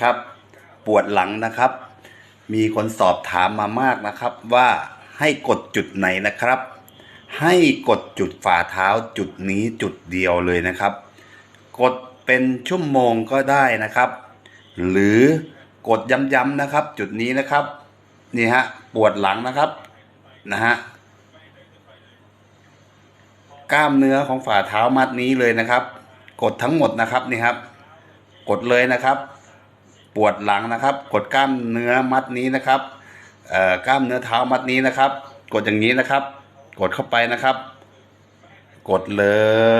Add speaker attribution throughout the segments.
Speaker 1: ครับ ปวดหลังนะครับ มีคนสอบถามมามากนะครับว่าให้กดจุดไหนนะครับ ให้กดจุดฝ่าเท้าจุดนี้จุดเดียวเลยนะครับ กดเป็นชั่วโมงก็ได้นะครับ หรือกดย้ำๆนะครับ จุดนี้นะครับนี่ฮะปวดหลังนะครับนะฮะกล้ามเนื้อของฝ่าเท้ามัดนี้เลยนะครับ กดทั้งหมดนะครับนี่ครับ กดเลยนะครับ ปวดหลังนะครับ กดกล้ามเนื้อมัดนี้นะครับเอ่อกล้ามเนื้อเท้ามัดนี้นะครับ กดอย่างนี้นะครับ กดเข้าไปนะครับ กดเล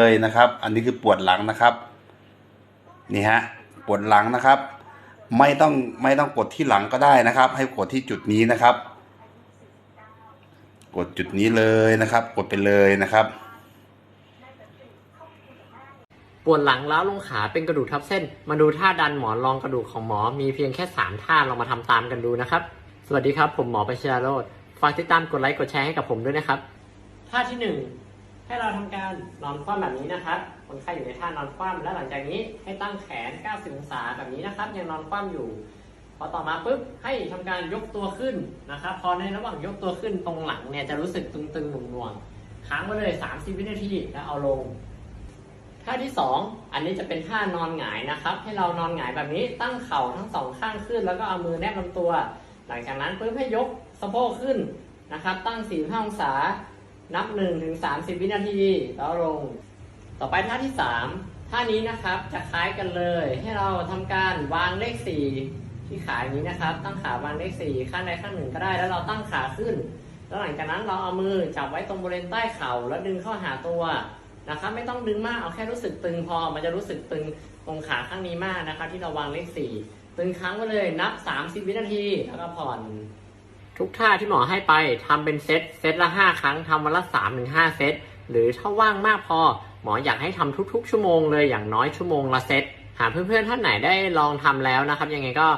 Speaker 1: ยนะครับ อันนี้คือปวดหลังนะครับนี่ฮะปวดหลังนะครับ ไม่ต้องไม่ต้องกดที่หลังก็ได้นะครับ ให้กดที่จุดนี้นะครับ กดจุดนี้เลยนะครับ กดไปเลยนะครับ
Speaker 2: ปวดหลังล้าวลงขาเป็นกระดูกทับเส้น มาดูท่าดันหมอนรองกระดูกของหมอ มีเพียงแค่ 3 ท่าลองมาทำตามกันดูนะครับ สวัสดีครับ ผมหมอประชาโรธฝากติดตามกดไลค์กดแชร์ให้กับผมด้วยนะครับ ท่าที่ 1 ให้เราทำการนอนคว่ำแบบนี้นะครับ คนไข้อยู่ในท่านอนคว่ำและหลังจากนี้ให้ตั้งแขน 90 องศาแบบนี้นะครับ ยังนอนคว่ำอยู่ พอต่อมาปุ๊บให้ทำการยกตัวขึ้นนะครับ พอในระหว่างยกตัวขึ้นตรงหลังเนี่ยจะรู้สึกตึงๆหน่วงๆค้างไว้เลย 30 วินาทีแล้วเอาลง ท่าที่สองอันนี้จะเป็นท่านอนหงายนะครับ ให้เรานอนหงายแบบนี้ตั้งเข่าทั้งสองข้างขึ้น แล้วก็เอามือแนบลำตัว หลังจากนั้นปุ๊บให้ยกสะโพกขึ้นนะครับ ตั้ง45องศา นับ1ถึง30 วินาที แล้วลง ต่อไปท่าที่สามท่านี้นะครับจะคล้ายกันเลย ให้เราทำการวางเลข 4 ที่ขาอย่างนี้นะครับ ตั้งขาวางเลข 4 ข้างใดข้างหนึ่งก็ได้ แล้วเราตั้งขาขึ้น แล้วหลังจากนั้นเราเอามือจับไว้ตรงบริเวณใต้เข่าแล้วดึงเข้าหาตัว นะครับไม่ต้องดึงมากเอาแค่รู้สึกตึงพอ มันจะรู้สึกตึงตรงขาข้างนี้มากนะครับ ที่เราวางเลขสี่ตึงครั้งไว้เลยนับ 30 วินาทีแล้วก็ผ่อน ทุกท่าที่หมอให้ไปทำเป็นเซตเซตละ 5 ครั้งทำวันละ3-5ถึง5เซตหรือถ้าว่างมากพอ หมออยากให้ทำทุก ๆ ชั่วโมงเลยอย่างน้อยชั่วโมงละเซตหากเพื่อนๆท่านไหนได้ลองทำแล้วนะครับ ยังไงก็